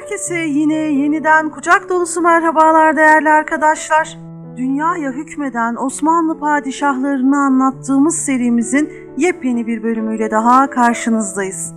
Herkese yine yeniden kucak dolusu merhabalar değerli arkadaşlar. Dünyaya hükmeden Osmanlı padişahlarını anlattığımız serimizin yepyeni bir bölümüyle daha karşınızdayız.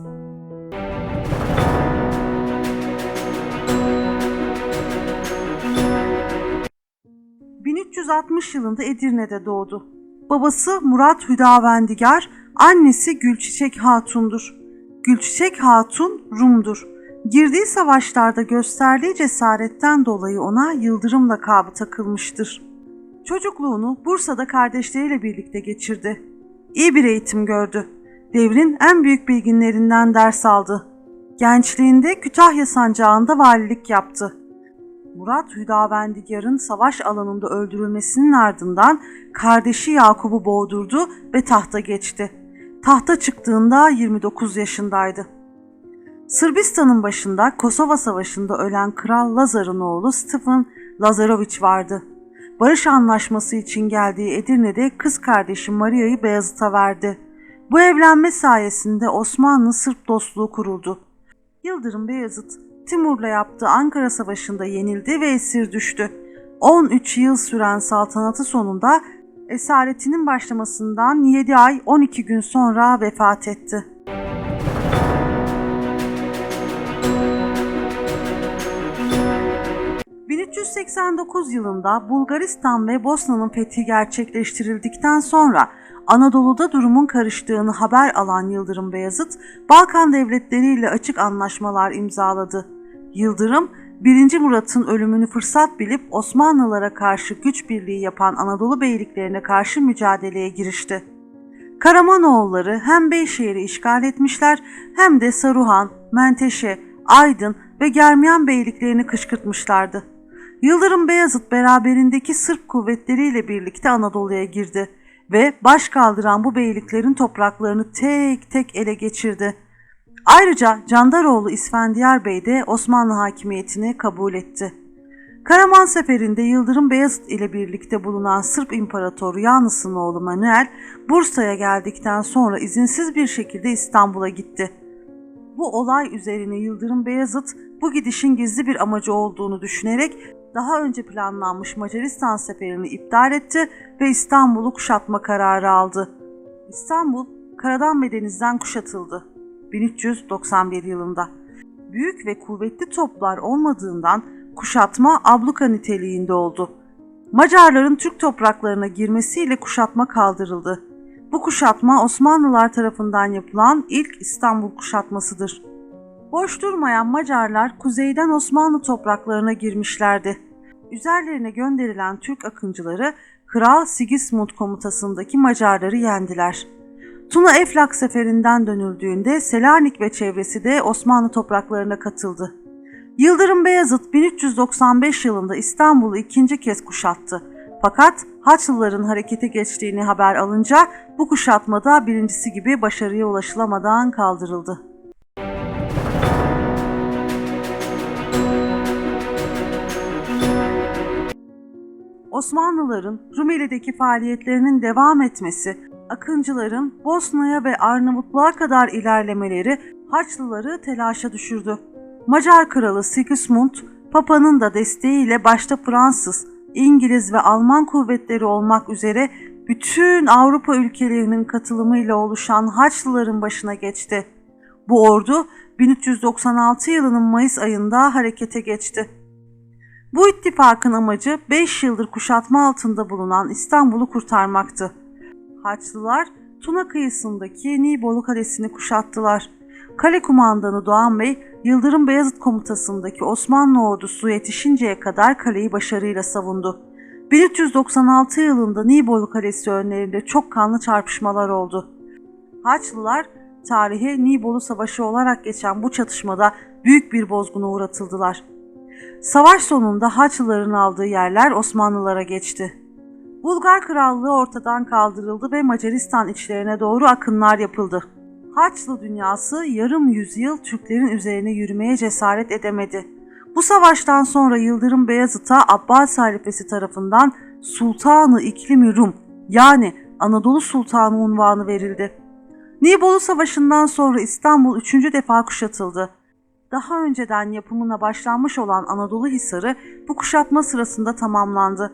...1360 yılında Edirne'de doğdu. Babası Murat Hüdavendigar, annesi Gülçiçek Hatun'dur. Gülçiçek Hatun Rum'dur. Girdiği savaşlarda gösterdiği cesaretten dolayı ona Yıldırım lakabı takılmıştır. Çocukluğunu Bursa'da kardeşleriyle birlikte geçirdi. İyi bir eğitim gördü. Devrin en büyük bilginlerinden ders aldı. Gençliğinde Kütahya sancağında valilik yaptı. Murat Hüdavendigar'ın savaş alanında öldürülmesinin ardından kardeşi Yakup'u boğdurdu ve tahta geçti. Tahta çıktığında 29 yaşındaydı. Sırbistan'ın başında Kosova Savaşı'nda ölen Kral Lazar'ın oğlu Stefan Lazaroviç vardı. Barış anlaşması için geldiği Edirne'de kız kardeşi Maria'yı Beyazıt'a verdi. Bu evlenme sayesinde Osmanlı-Sırp dostluğu kuruldu. Yıldırım Beyazıt, Timur'la yaptığı Ankara Savaşı'nda yenildi ve esir düştü. 13 yıl süren saltanatı sonunda esaretinin başlamasından 7 ay 12 gün sonra vefat etti. 1389 yılında Bulgaristan ve Bosna'nın fethi gerçekleştirildikten sonra Anadolu'da durumun karıştığını haber alan Yıldırım Beyazıt, Balkan devletleriyle açık anlaşmalar imzaladı. Yıldırım, 1. Murat'ın ölümünü fırsat bilip Osmanlılara karşı güç birliği yapan Anadolu beyliklerine karşı mücadeleye girişti. Karamanoğulları hem Beyşehir'i işgal etmişler hem de Saruhan, Menteşe, Aydın ve Germiyan beyliklerini kışkırtmışlardı. Yıldırım Beyazıt beraberindeki Sırp kuvvetleriyle birlikte Anadolu'ya girdi ve baş kaldıran bu beyliklerin topraklarını tek tek ele geçirdi. Ayrıca Candaroğlu İsfendiyar Bey de Osmanlı hakimiyetini kabul etti. Karaman seferinde Yıldırım Beyazıt ile birlikte bulunan Sırp İmparatoru Yanıs'ın oğlu Manuel, Bursa'ya geldikten sonra izinsiz bir şekilde İstanbul'a gitti. Bu olay üzerine Yıldırım Beyazıt bu gidişin gizli bir amacı olduğunu düşünerek daha önce planlanmış Macaristan seferini iptal etti ve İstanbul'u kuşatma kararı aldı. İstanbul karadan ve denizden kuşatıldı 1391 yılında. Büyük ve kuvvetli toplar olmadığından kuşatma abluka niteliğinde oldu. Macarların Türk topraklarına girmesiyle kuşatma kaldırıldı. Bu kuşatma Osmanlılar tarafından yapılan ilk İstanbul kuşatmasıdır. Boş durmayan Macarlar kuzeyden Osmanlı topraklarına girmişlerdi. Üzerlerine gönderilen Türk akıncıları Kral Sigismund komutasındaki Macarları yendiler. Tuna Eflak seferinden dönüldüğünde Selanik ve çevresi de Osmanlı topraklarına katıldı. Yıldırım Beyazıt 1395 yılında İstanbul'u ikinci kez kuşattı. Fakat Haçlıların harekete geçtiğini haber alınca bu kuşatmada birincisi gibi başarıya ulaşılamadan kaldırıldı. Osmanlıların Rumeli'deki faaliyetlerinin devam etmesi, Akıncıların Bosna'ya ve Arnavutluğa kadar ilerlemeleri Haçlıları telaşa düşürdü. Macar kralı Sigismund, Papa'nın da desteğiyle başta Fransız, İngiliz ve Alman kuvvetleri olmak üzere bütün Avrupa ülkelerinin katılımıyla oluşan Haçlıların başına geçti. Bu ordu 1396 yılının Mayıs ayında harekete geçti. Bu ittifakın amacı 5 yıldır kuşatma altında bulunan İstanbul'u kurtarmaktı. Haçlılar Tuna kıyısındaki Nibolu Kalesi'ni kuşattılar. Kale kumandanı Doğan Bey, Yıldırım Beyazıt komutasındaki Osmanlı ordusu yetişinceye kadar kaleyi başarıyla savundu. 1396 yılında Nibolu Kalesi önlerinde çok kanlı çarpışmalar oldu. Haçlılar tarihe Nibolu Savaşı olarak geçen bu çatışmada büyük bir bozguna uğratıldılar. Savaş sonunda Haçlıların aldığı yerler Osmanlılara geçti. Bulgar Krallığı ortadan kaldırıldı ve Macaristan içlerine doğru akınlar yapıldı. Haçlı dünyası yarım yüzyıl Türklerin üzerine yürümeye cesaret edemedi. Bu savaştan sonra Yıldırım Beyazıt'a Abbas halifesi tarafından Sultanı İklimi Rum yani Anadolu Sultanı unvanı verildi. Nibolu Savaşı'ndan sonra İstanbul üçüncü defa kuşatıldı. Daha önceden yapımına başlanmış olan Anadolu Hisarı bu kuşatma sırasında tamamlandı.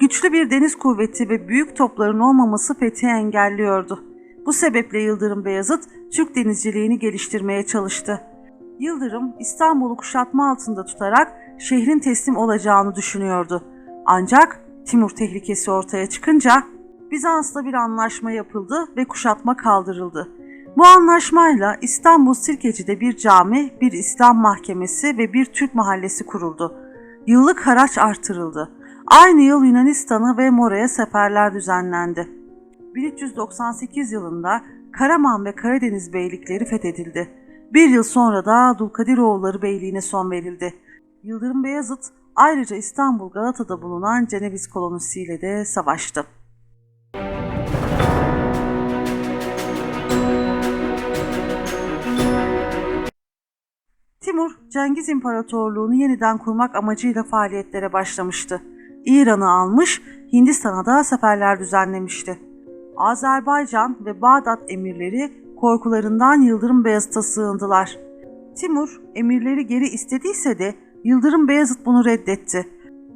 Güçlü bir deniz kuvveti ve büyük topların olmaması fethi engelliyordu. Bu sebeple Yıldırım Beyazıt Türk denizciliğini geliştirmeye çalıştı. Yıldırım İstanbul'u kuşatma altında tutarak şehrin teslim olacağını düşünüyordu. Ancak Timur tehlikesi ortaya çıkınca Bizans'la bir anlaşma yapıldı ve kuşatma kaldırıldı. Bu anlaşmayla İstanbul Sirkeci'de bir cami, bir İslam mahkemesi ve bir Türk mahallesi kuruldu. Yıllık haraç artırıldı. Aynı yıl Yunanistan'a ve Mora'ya seferler düzenlendi. 1398 yılında Karaman ve Karadeniz beylikleri fethedildi. Bir yıl sonra da Dulkadiroğulları Beyliğine son verildi. Yıldırım Beyazıt ayrıca İstanbul Galata'da bulunan Ceneviz kolonisiyle de savaştı. Timur, Cengiz İmparatorluğunu yeniden kurmak amacıyla faaliyetlere başlamıştı. İran'ı almış, Hindistan'a da seferler düzenlemişti. Azerbaycan ve Bağdat emirleri korkularından Yıldırım Beyazıt'a sığındılar. Timur emirleri geri istediyse de Yıldırım Beyazıt bunu reddetti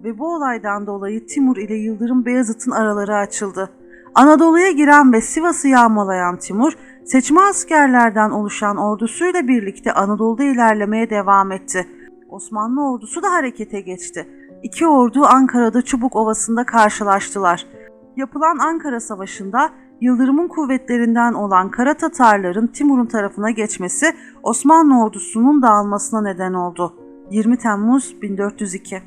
ve bu olaydan dolayı Timur ile Yıldırım Beyazıt'ın araları açıldı. Anadolu'ya giren ve Sivas'ı yağmalayan Timur, seçme askerlerden oluşan ordusuyla birlikte Anadolu'da ilerlemeye devam etti. Osmanlı ordusu da harekete geçti. İki ordu Ankara'da Çubuk Ovası'nda karşılaştılar. Yapılan Ankara Savaşı'nda Yıldırım'ın kuvvetlerinden olan Kara Tatarların Timur'un tarafına geçmesi Osmanlı ordusunun dağılmasına neden oldu. 20 Temmuz 1402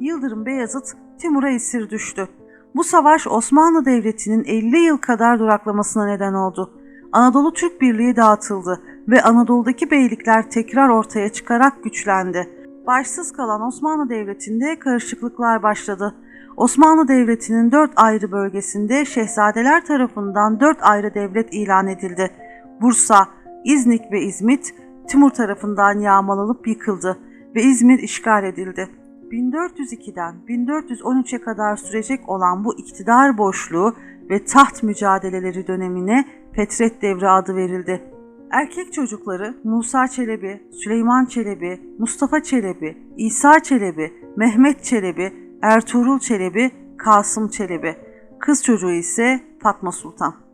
Yıldırım Beyazıt Timur'a esir düştü. Bu savaş Osmanlı Devleti'nin 50 yıl kadar duraklamasına neden oldu. Anadolu Türk Birliği dağıtıldı ve Anadolu'daki beylikler tekrar ortaya çıkarak güçlendi. Başsız kalan Osmanlı Devleti'nde karışıklıklar başladı. Osmanlı Devleti'nin dört ayrı bölgesinde şehzadeler tarafından dört ayrı devlet ilan edildi. Bursa, İznik ve İzmit Timur tarafından yağmalanıp yıkıldı ve İzmir işgal edildi. 1402'den 1413'e kadar sürecek olan bu iktidar boşluğu ve taht mücadeleleri dönemine Fetret Devri adı verildi. Erkek çocukları Musa Çelebi, Süleyman Çelebi, Mustafa Çelebi, İsa Çelebi, Mehmet Çelebi, Ertuğrul Çelebi, Kasım Çelebi. Kız çocuğu ise Fatma Sultan.